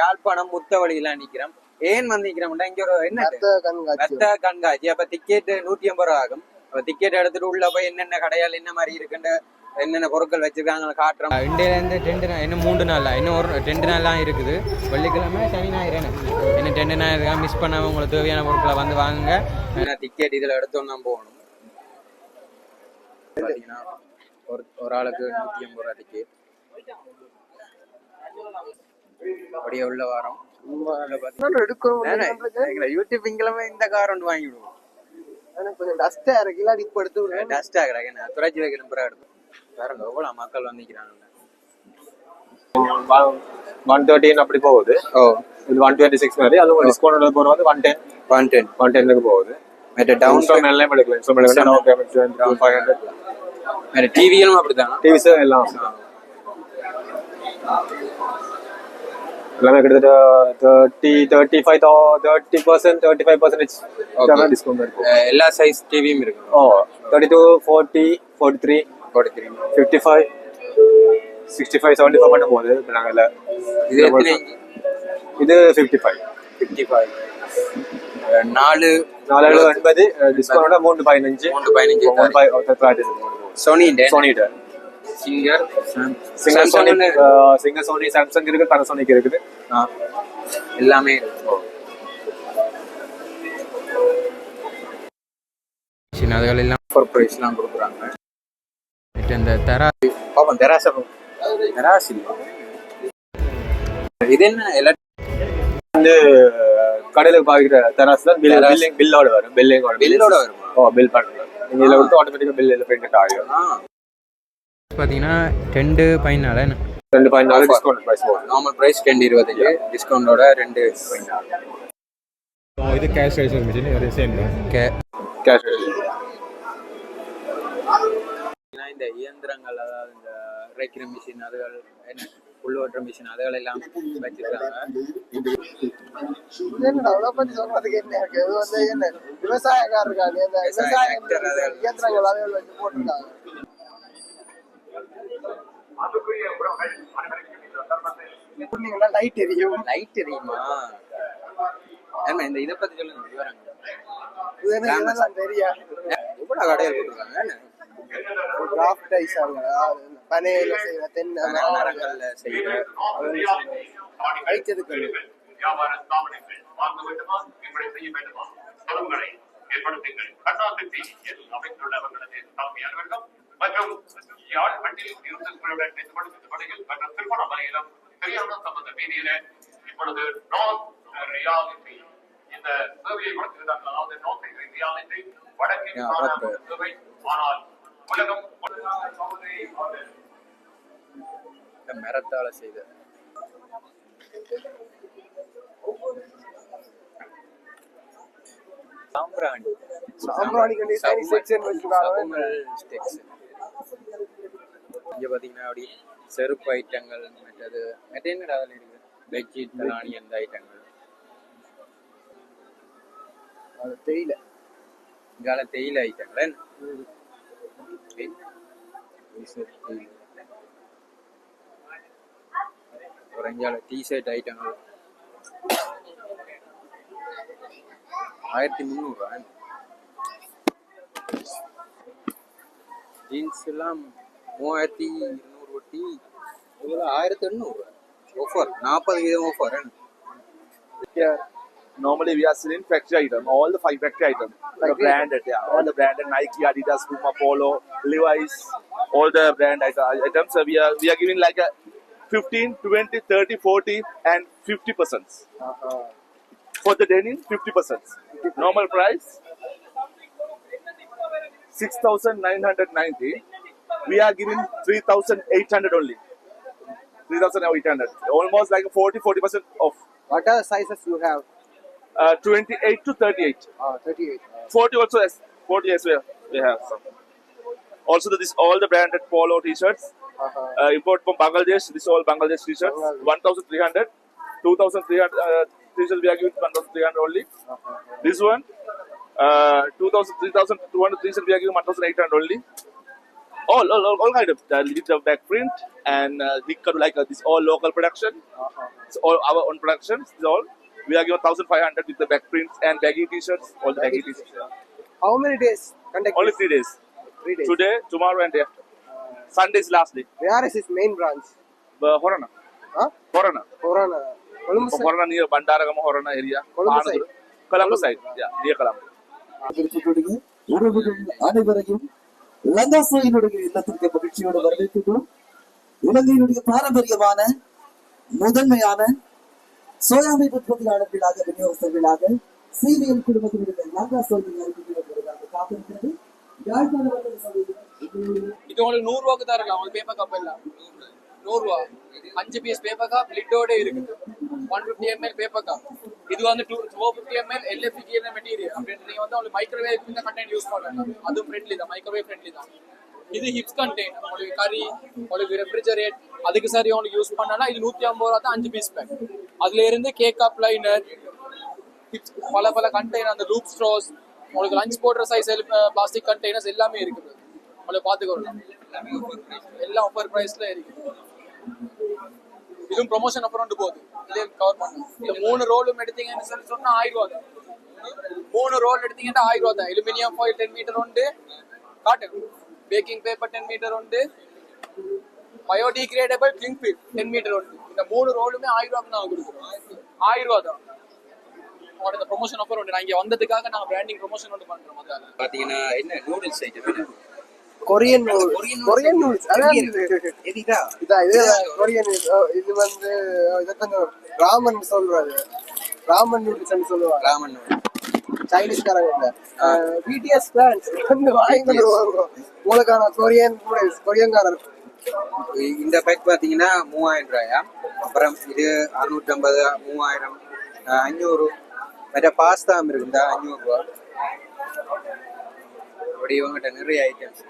யாழ்ப்பாணம் முத்தவழியில நிக்கிறோம் ஏன் வந்து நிக்கிறோம்னா இங்க ஒரு என்ன கண்காட்சி. அப்ப டிக்கெட் நூத்தி ஐம்பது ரூபா ஆகும். அப்ப டிக்கெட் எடுத்துட்டு உள்ள போய் என்னென்ன கடையால் என்ன மாதிரி இருக்குன்னு என்னென்ன பொருட்கள் வச்சிருக்காங்க காட்டுறோம் இந்தியில இருந்து ரெண்டு நாள் இன்னும் மூன்று நாள் இன்னும் ஒரு ரெண்டு நாள்லாம் இருக்குது. வெள்ளிக்கிழமை சனி ஞாயிறு இன்னும் ரெண்டு நாள் மிஸ் பண்ணாம உங்களுக்கு தேவையான பொருட்களை வந்து வாங்குங்க. டிக்கெட் இதுல எடுத்தோம் தான் போகணும் ஒரு ஒரு ஆளுக்கு நூத்தி ஐம்பது ரூபா டிக்கெட் அப்படியே உள்ள வாரம். இந்த கார் ஒன்று வாங்கி விடுவோம். எனக்கு கொஞ்சம் டஸ்டா இருக்கு இப்ப எடுத்து டஸ்ட் ஆகிறாங்க நான் துறைச்சி வைக்கணும் பிறகு எடுத்து. பாருங்க எவ்வளோ மக்கள் வந்துக்கிறாங்க ஒன் தேர்ட்டின் அப்படி போகுது. ஓ. இது ஒன் டுவெண்ட்டி சிக்ஸ் மாதிரி அது டிஸ்கவுண்ட் போகிற வந்து one ten one ten one டென்னுக்கு போகுது. மற்ற டவுன் இன்ஸ்டால் எல்லாம் எடுக்கலாம் நோ பேமெண்ட் ஃபைவ் ஹண்ட்ரட் மற்ற டிவியும் அப்படித்தானா டிவிஸ் எல்லாம். எல்லாமே கிட்டத்தட்ட thirty thirty five thirty percent thirty five percentage discount இருக்கும் அஹ் எல்லா சைஸ் டிவியும் இருக்கு. ஓ thirty two forty forty three போட்டு தெரியும் fifty five sixty five seventy five மட்டும் போகுது இப்போ நாங்கள் இல்லை. இது ஃபிஃப்டி ஃபைவ் ஃபிஃப்டி ஃபைவ் நாலு நாலு எண்பது டிஸ்கவுண்டோட மூணு பதினஞ்சு. மூணு பதினஞ்சு Sony சோனிட்ட singer singer Sony singer Sony Samsung இருக்கு பேனசோனிக் இருக்குது. எல்லாமே. அதுகள் எல்லாம் ஆஃபர் ப்ரைஸ்லாம் கொடுக்குறாங்க இந்த தெரா பாப்போம் தெராசை தெராஸ் இல்லை. இது என்ன? எல்லா வந்து கடையில பாக்குற தராசு தான் பில் பில்லிங் பில்லோட வரும். பில்லிங்கோட பில்லோட வருமா? ஓ பில் பண்ணுறது நீங்க இதுல விட்டு ஆட்டோமேட்டிக்கா பில் இதுல பிரிண்ட் ஆகும் பார்த்தீங்கன்னா ரெண்டு பதினாலு ரெண்டு பாயிண்ட் நாலு டிஸ்கவுண்ட் பிரைஸ் நார்மல் ப்ரைஸ் ரெண்டு இருபத்தஞ்சு. டிஸ்கவுண்டோட ரெண்டு பதினாலு இது கேஷ் ரைசர் மிஷின் இது சேம் கே கேஷ் இந்த இயந்திரங்கள் அதாவது இந்த இறைக்கிற மிஷின் அதுகள் என்ன புல்லுவற்ற மிஷின் அதுகள் எல்லாம் வச்சிருக்காங்க. விவசாயக்காரர்கள் இயந்திரங்கள் அதை வச்சு போட்டுருக்காங்க. லைட் எரியும் லைட் தெரியுமா ஏமா இந்த இதை பத்தி சொல்லுங்க விவரங்க இது என்ன இதெல்லாம் தெரியா எவ்வளவு கடையில் போட்டுருக்காங்க என்ன? கிராஃப்ட் ஐஸ் பனையில செய்யற தென்னை மர- மரங்கள்ல செய்யற அழிச்சதுக்கு வியாபார ஸ்தாபனங்கள் வாங்க வேண்டுமா? ஏற்படுத்துங்கள். அமைந்துள்ளவர்களது மற்றும் யாழ் மண்டில் இருந்து உங்களுடன் இணைந்து படையில் மற்றும் திருவண்ணாமலையிலும் பெரியார் சம்பந்த வீதியில இப்பொழுது நார்த் ரியாலிட்டி. இந்த சேவையை கொடுத்திருந்தார்கள். அதாவது நார்த் ரியாலிட்டி. okay. சேவை ஆனால் உலகம் இந்த மரத்தால செய்த. சாம்பிராணி. சாம்பிராணி கண்டி செக்ஷன் வச்சிருக்காங்க. sticks. இங்க பாத்தீங்கன்னா அப்படி செருப்பு ஐட்டங்கள் மற்றது மற்ற என்னடா அதில் இருக்கு பெட்ஷீட் தலாணி அந்த ஐட்டங்கள் அது தெரியல இங்கால தேயிலை ஐட்டங்கள் என்ன? என்ன? தேயிலை. ஒரு இங்கால டிஷர்ட் ஐட்டங்கள் ஆயிரத்தி முந்நூறுவா ஜீன்ஸ் எல்லாம் மூவாயிரத்தி இருநூறு வட்டி இவ்வளோ ஆயிரத்தி எண்ணூறுவா ஆஃபர் நாற்பது வீதம் offer Here, normally we are selling factory item, all the five factory items, the branded, yeah, all the branded Nike, Adidas, Puma, Polo, Levi's, all the brand ite- items. So we are we are giving like a 15, 20, 30, 40, and 50 percent. For the denim, 50 percent. Normal price six thousand nine hundred ninety. We are giving three thousand eight hundred only. Three thousand eight hundred, almost like 40, 40 percent off. What are the sizes you have? Uh, 28 to 38. Uh, 38. 40 also yes. 40 as well. we have some. Also this all the branded polo t-shirts. Uh-huh. Uh, import from Bangladesh. This all Bangladesh t-shirts. Bangladesh. 1,300. 2,300 uh, t-shirts we are giving 1,300 only. This one. Uh, 2,000, 3,200 t-shirts we are giving 1,800 only. All, all, all, all kind of uh, with the back print and uh, we cut like uh, this all local production. It's all our own productions. It's all. We are giving 1500 with the back prints and baggy t-shirts. All the baggy t-shirts. How many days Only three days. Three days. Today, tomorrow, and day after. Sunday is last day. Where is his main branch? But Horana. Huh? Horana. Side? Horana near Bandaragama Horana area. Colombo Ananduru. Colombo side. Yeah, near Colombo. இருக்கக்கூடிய உறவுகள் அனைவரையும் லங்காசோயினுடைய இல்லத்திற்கு மகிழ்ச்சியோடு வரவேற்கின்றோம். இலங்கையினுடைய பாரம்பரியமான முதன்மையான சோயாமை உற்பத்தியாளர்களாக விநியோகஸ்தர்களாக CVM குடும்பத்தினுடைய லங்காசோயில் அறிவிக்கப்பட்டிருக்கிறது காத்திருக்கிறது. இது உங்களுக்கு நூறு ரூபாய்க்கு தான் இருக்கு. உங்களுக்கு பேப்பர் கப் எல்லாம் நூறு ரூபா. அஞ்சு பீஸ் பேப்பர் கப் லிட்டோட இருக்கு. One fifty ML paper cup இது வந்து two two fifty ML LFT material அப்படின்னு நீங்கள் வந்து உங்களுக்கு மைக்ரோவேவ் இந்த கண்டென்ட் யூஸ் பண்ணலாம் அது ஃப்ரெண்ட்லி தான் மைக்ரோவேவ் ஃப்ரெண்ட்லி தான். இது ஹிப்ஸ் கண்டெய்ன் உங்களுக்கு கறி உங்களுக்கு ரெஃப்ரிஜரேட் அதுக்கு சரி உங்களுக்கு யூஸ் பண்ணனா இது நூத்தி ஐம்பது ரூபா தான் அஞ்சு பீஸ் பேக் அதுல இருந்து கேக் அப் லைனர் ஹிப்ஸ் பல பல கண்டெய்னர் அந்த லூப் ஸ்ட்ரோஸ் உங்களுக்கு லஞ்ச் போடுற சைஸ் பிளாஸ்டிக் கண்டெய்னர்ஸ் எல்லாமே இருக்குது. உங்களை பார்த்துக்கொள்ளலாம் எல்லாம் ஆஃபர் பிரைஸ்ல இருக்கு. இதுவும் ப்ரொமோஷன் அப்புறம் கொண்டு போகுது. இதே கவர் பண்ணும் இந்த மூணு ரோலும் எடுத்தீங்கன்னு சொல்லி சொன்னா ஆயிரம் ரூபா மூணு ரோல் எடுத்தீங்கன்னா ஆயிரம் ரூபா தான். அலுமினியம் ஃபாயில் டென் மீட்டர் உண்டு. Cotton. Baking paper ten metre உண்டு. பயோடிகிரேடபிள் கிளிங் டென் மீட்டர் உண்டு. இந்த மூணு ரோலுமே ஆயிரம் ரூபாய்க்கு நாங்கள் கொடுக்குறோம் ஆயிரம் ரூபா தான். உங்களோட ப்ரொமோஷன் ஆஃபர் உண்டு. நான் இங்க வந்ததுக்காக நாங்கள் பிராண்டிங் ப்ரொமோஷன் ஒன்று பண்ணுறோம் அதால பாத்தீங்கன்னா என்ன noodles item Korean noodles Korean அதான் இது. இதா கொரியன் இது. வந்து இதை கொஞ்சம் ராமன் சொல்றாரு. ராமன் நூல்ஸ் சொல்லுவாங்க. Ramen noodles. சைனீஸ்காரங்க பிடிஎஸ் பிளான்ஸ் வந்து வாங்கி உங்களுக்கான கொரியன் நூல்ஸ் கொரியன்காரர் இந்த பேக் பாத்தீங்கன்னா மூவாயிரம் ரூபாயா? அப்புறம் இது அறுநூற்றம்பது மூவாயிரம் அஞ்சூறு மற்ற பாஸ்தா இருக்கு இந்த அப்படி இவங்ககிட்ட நிறைய ஐட்டம்ஸ்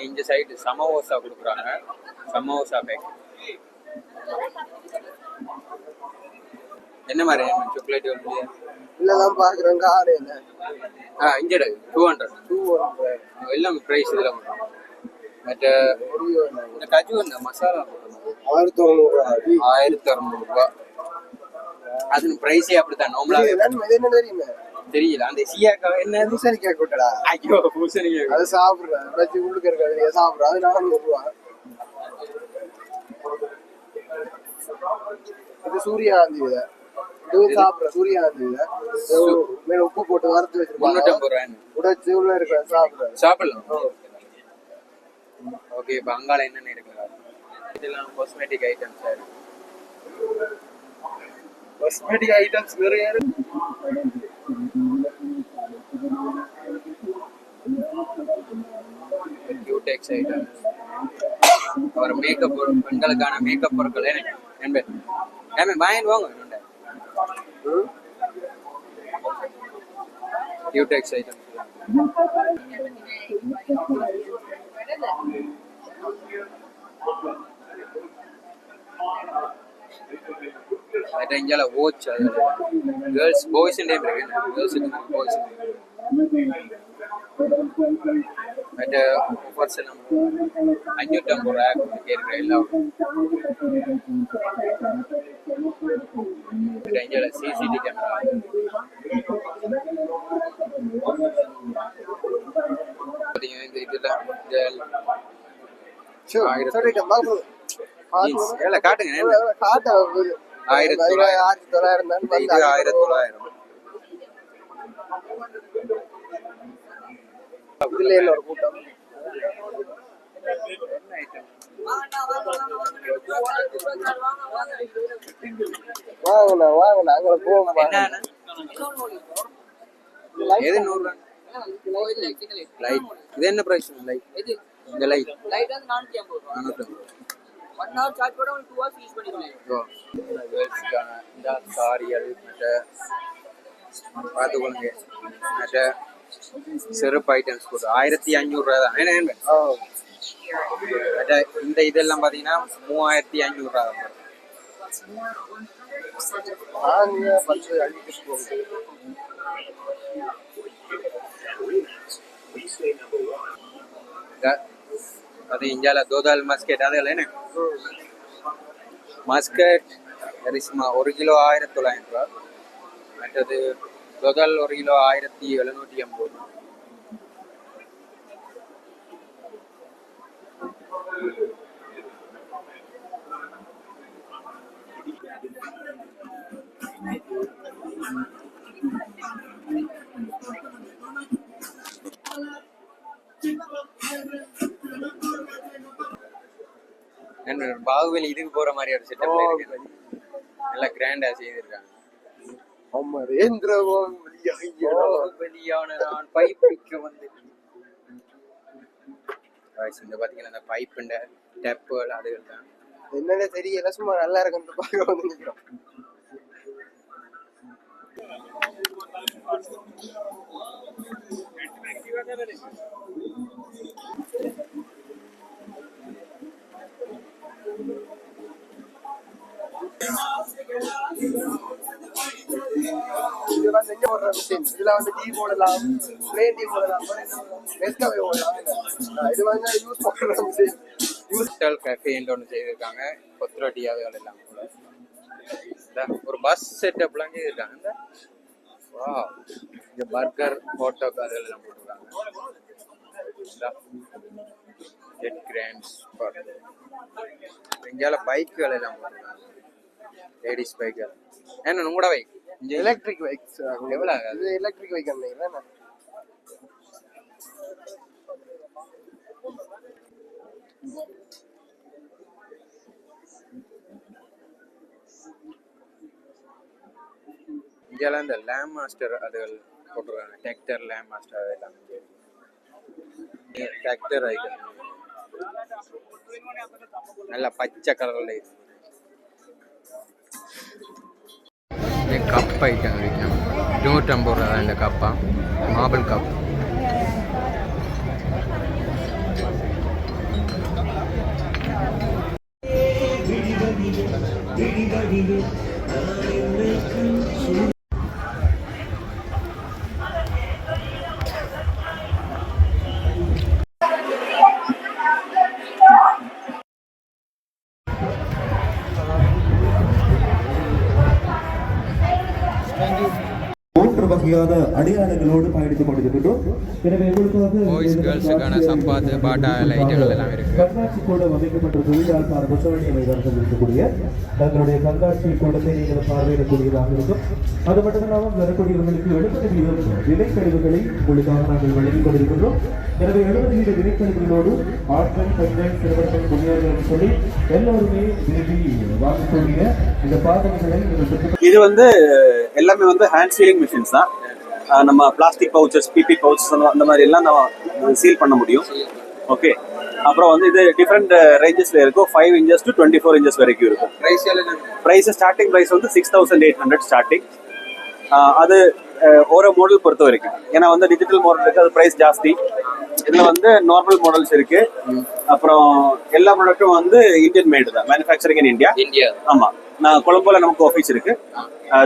இந்த சைடு சமோசா கொடுக்குறாங்க. சமோசா பேக் என்ன மாதிரி சாக்லேட் வந்து இல்லதான் பாக்குறேன் காலையில ஆ இஞ்சடு டூ ஹண்ட்ரட் டூ எல்லாம் ப்ரைஸ் இதில் கஜு இந்த மசாலா ஆயிரத்தி தொண்ணூறு ஆயிரத்தி அறுநூறுபா அது ப்ரைஸே அப்படித்தான். நார்மலாக என்ன தெரியுமே? தெரியல. அந்த சியாக்கா என்ன? பூசணிக்காய் கொட்டடா. ஐயோ பூசணிக்காய். அது சாப்பிடுறேன். வச்சு உள்ளுக்கு இருக்கிறது சாப்பிடுறேன். அது நானூறு ரூபா. இது சூரியகாந்தி விதை. இது சாப்பிடுறேன். சூரியகாந்தி விதை. மேல உப்பு போட்டு வறுத்து வச்சிருப்பாங்க. முந்நூற்றம்பது ரூபான்னு. உடைச்சு உள்ள இருக்கிற சாப்பிடுறேன். சாப்பிடலாம். ஓகே இப்போ அங்கால என்னென்ன இருக்கு இதெல்லாம் cosmetic items sir cosmetic items நிறைய இருக்கு கியூடெக்ஸ் ஐட்டம்ஸ் அப்புறம் மேக்கப் பெண்களுக்கான மேக்கப் பொருட்கள். என்பது ஏமே வாங்கிட்டு வாங்க கியூடெக்ஸ் ஐட்டம்ஸ் மற்ற இங்கால வாட்ச் கேர்ள்ஸ் பாய்ஸ் டைம் இருக்கு கேர்ள்ஸுக்கு பாய்ஸ் மற்ற எல்லாம் அஞ்சூற்றம்பது ரூபா இருக்கிற எல்லாம் மற்ற இங்கால சிசிடி கேமரா பார்த்தீங்கன்னா இந்த இதெல்லாம் இந்த ஆயிரத்தி காட்டுங்க? காட்ட ஆயிரத்தி தொள்ளாயிரம். ஆயிரத்தி தொள்ளாயிரம் இது ஆயிரத்தி தொள்ளாயிரம் இதுல என்ன ஒரு கூட்டம் வாங்கண்ணா வாங்கண்ணா அங்க போவோம் எது நூறு லைட் இது என்ன பிரைஸ் லைட் இந்த லைட் லைட் வந்து நானூத்தி ஐம்பது ரூபா ஒன் ஹவர் சார்ஜ் கூட உங்களுக்கு டூ ஹவர்ஸ் யூஸ் பண்ணிக்கலாம். கேர்ள்ஸுக்கான இந்த சாரிகள் மற்ற பார்த்துக்கொள்ளுங்க மற்ற செருப்பு ஐட்டம்ஸ் கூட ஆயிரத்தி அஞ்சூறுரூவா தான். என்ன இந்த இதெல்லாம் பார்த்தீங்கன்னா மூவாயிரத்தி அஞ்சூறுரூவா தான். நாங்க பத்து அடிக்க போகுது. அது இந்தியால தோதால் மஸ்கெட் அது என்ன மஸ்கட் கரிஸ்மா ஒரு கிலோ ஆயிரத்தி தொள்ளாயிரம் ரூபா மற்றது தோதால் ஒரு கிலோ ஆயிரத்தி எழுநூற்றி ஐம்பது you. பாகுபலி இதுக்கு போற மாதிரி ஒரு செட்டப்ல இருக்கு நல்லா கிராண்டா செய்திருக்காங்க. அமரேந்திர பாகுபலியான நான் பைப்பிக்க வந்து இந்த பாத்தீங்கன்னா இந்த பைப்புண்ட டேப்புகள் அதுகள் தான் என்னன்னு தெரியல சும்மா நல்லா இருக்குன்னு பார்க்க வந்து நிக்கிறோம் இது வந்து எங்க ஓடுற மிஷின் இதுல வந்து டீ போடலாம் பிளேன் டீ போடலாம் நெஸ்காவே போடலாம் இது வந்து யூஸ் பண்ற மிஷின் யூஸ்டல் கஃபேன்னு ஒன்று செய்திருக்காங்க. கொத்துரொட்டி அதுகள் எல்லாம் கூட. ஒரு பஸ் செட்டப்லாம் செய்திருக்காங்க இந்த வா இந்த பர்கர் ஹோட்டோ அதுகள் எல்லாம் போட்டிருக்காங்க. ஜெட் கிராண்ட்ஸ் இந்தியாவில் பைக்குகள் எல்லாம் லேடிஸ் பைக்குகள் என்ன உங்களோட பைக் எலக்ட்ரிக் பைக்ஸ் எவ்வளவு ஆகாது? இது எலக்ட்ரிக் பைக் அண்ணா இந்தியாவில் இந்த லேம் மாஸ்டர் அதுகள் போட்டிருக்காங்க. டெக்டர் லேம் மாஸ்டர் அது எல்லாம் டெக்டர் ஐட்டம் நல்ல பச்சை கலரில் இருக்கு இந்த கப் ஐட்டம் விற்கும் நூற்றம்பது ரூபா வகையான அடையாளங்களோடு பயணித்துக் கொண்டிருக்கின்றோம். எனவே உங்களுக்காக சப்பாத்து பாட்டா ஐட்டங்கள் எல்லாம் இருக்கு. கண்காட்சி கூடம் அமைக்கப்பட்டிருக்கிறது யாழ்ப்பாண புத்தவணி மைதானத்தில் இருக்கக்கூடிய தங்களுடைய கண்காட்சி கூடத்தை நீங்கள் பார்வையிடக்கூடியதாக இருக்கும். அது மட்டுமல்லாமல் வரக்கூடியவர்களுக்கு எழுபது வீதம் விலைக்கழிவுகளை உங்களுக்காக நாங்கள் வழங்கிக் கொண்டிருக்கின்றோம். எனவே எழுபது வீத விலைக்கழிவுகளோடு ஆட்கள் பெண்கள் சிறுவர்கள் முதியோர்கள் சொல்லி எல்லோருமே விரும்பி வாங்கக்கூடிய இந்த பாதனைகளை இது வந்து எல்லாமே வந்து ஹேண்ட் சீலிங் மிஷின்ஸ் தான். நம்ம பிளாஸ்டிக் பவுச்சஸ் பிபி பவுச்சஸ் அந்த மாதிரி எல்லாம் நம்ம சீல் பண்ண முடியும். ஓகே அப்புறம் வந்து இது டிஃப்ரெண்ட் ரேஞ்சஸ்ல இருக்கும். Five inches to twenty four inches வரைக்கும் இருக்கும். ப்ரைஸ் ஸ்டார்டிங் ப்ரைஸ் வந்து six thousand eight hundred starting அது ஒரு மாடல் பொறுத்த வரைக்கும். ஏன்னா வந்து டிஜிட்டல் மாடல் இருக்கு அது ப்ரைஸ் ஜாஸ்தி. இதுல வந்து நார்மல் மாடல்ஸ் இருக்கு. அப்புறம் எல்லா ப்ராடக்ட்டும் வந்து இந்தியன் மேடு தான். மேனுஃபேக்சரிங் இன் இந்தியா இந்தியா ஆமா. நான் கொழம்புல நமக்கு ஆஃபீஸ் இருக்கு.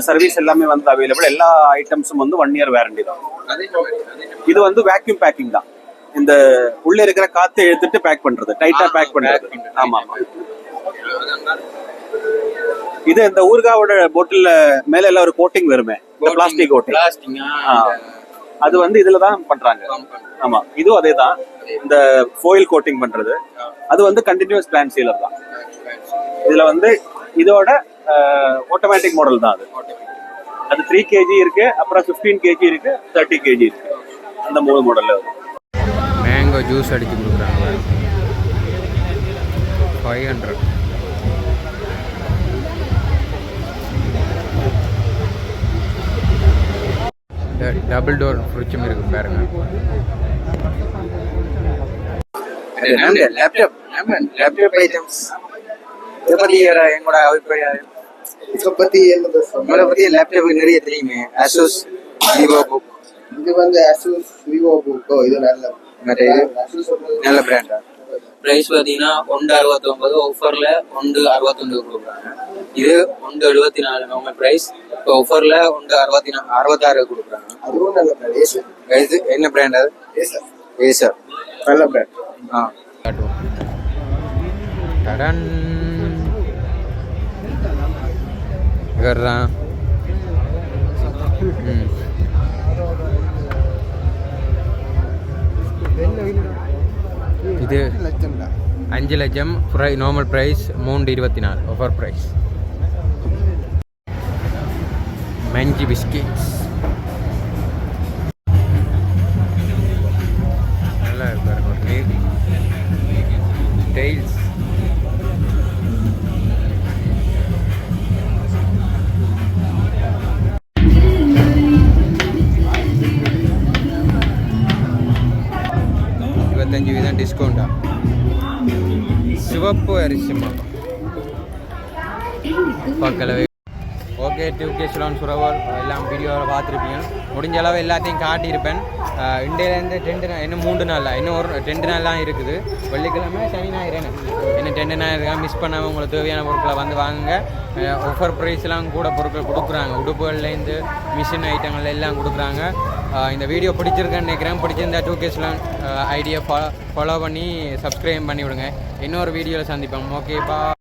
சர்வீஸ் எல்லாமே வந்து அவைலபிள் எல்லா ஐட்டம்ஸும் வந்து ஒன் இயர் வேரண்டி தான். இது வந்து வேக்யூம் பேக்கிங் தான். இந்த உள்ள இருக்கிற காத்தை எடுத்துட்டு பேக் பண்றது. டைட்டா பேக் பண்றது. ஆமா ஆமா. இது இந்த ஊர்காவோட போட்டில்ல மேல எல்லாம் ஒரு கோட்டிங் வருமே. பிளாஸ்டிக் கோட்டிங் பிளாஸ்டிக் அது வந்து இதுல தான் பண்றாங்க. ஆமா இதுவும் அதே தான் இந்த foil கோட்டிங் பண்றது. அது வந்து கண்டினியூஸ் பிளான் சீலர் தான். இதுல வந்து இதோட ஆட்டோமேட்டிக் மாடல் தான் அது. அது த்ரீ கேஜி இருக்கு அப்புறம் ஃபிஃப்டீன் கேஜி இருக்கு தேர்ட்டி கேஜி இருக்கு. அந்த மூணு மாடல்ல வரும். மேங்கோ ஜூஸ் அடிச்சு கொடுக்குறாங்க. ஃபைவ் ஹண்ட்ரட் டபுள் டோர் ஃப்ரிட்ஜும் இருக்கு பாருங்க. லேப்டாப் லேப்டாப் ஐட்டம்ஸ் இதை பற்றி எங்களோட அபிப்பிராயம் இதை பத்தி என்ன உங்களை பற்றி லேப்டாப் நிறைய தெரியுமே. அசூஸ் விவோ புக் இது வந்து அசூஸ் விவோ புக்கோ இது நல்ல மற்ற இது? நல்ல பிராண்டா ப்ரைஸ் பார்த்தீங்கன்னா ஒன்று அறுபத்தொம்பது ஆஃபரில் ஒன்று அறுபத்தொன்று கொடுக்குறாங்க. இது ஒன்று எழுபத்தி நாலு நார்மல் ப்ரைஸ் இப்போ ஆஃபரில் ஒன்று அறுபத்தி நா அறுபத்தாறு கொடுக்குறாங்க. அதுவும் நல்ல பிராண்ட் என்ன பிராண்ட் அது? ஏசர் ஏசர் நல்ல பிராண்ட் ஆ. காட்டுவோம் டடன் இது அஞ்சு லட்சம் ப்ரை நார்மல் ப்ரைஸ் மூன்று இருபத்தி நாலு ஆஃபர் ப்ரைஸ் மஞ்சி பிஸ்கெட்ஸ் நல்லா இருக்கு ஒரு நேவி டெய்ல்ஸ் இருபத்தஞ்சு வீதம் டிஸ்கவுண்டா சிவப்பு அரிசி பக்கலவே ஓகே டூ கே சிலான் எல்லாம் வீடியோவில் பார்த்துருப்பீங்க. முடிஞ்ச அளவு எல்லாத்தையும் காட்டியிருப்பேன். இண்டியிலேருந்து இந்தியாவிலேருந்து ரெண்டு நாள் இன்னும் மூன்று நாள் இன்னும் ஒரு ரெண்டு நாள்லாம் இருக்குது. வெள்ளிக்கிழமை சனி ஞாயிறு இன்னும் ரெண்டு ஞாயிறு மிஸ் பண்ணாமல் உங்களுக்கு தேவையான பொருட்களை வந்து வாங்குங்க. ஆஃபர் ப்ரைஸ்லாம் கூட பொருட்கள் கொடுக்குறாங்க. உடுப்புகள்லேருந்து மிஷின் ஐட்டங்கள் எல்லாம் கொடுக்குறாங்க. இந்த வீடியோ பிடிச்சிருக்கேன்னு நினைக்கிறேன். பிடிச்சிருந்தா two K idea follow follow பண்ணி சப்ஸ்கிரைப் பண்ணி விடுங்க. இன்னொரு வீடியோவில் சந்திப்போம். ஓகேப்பா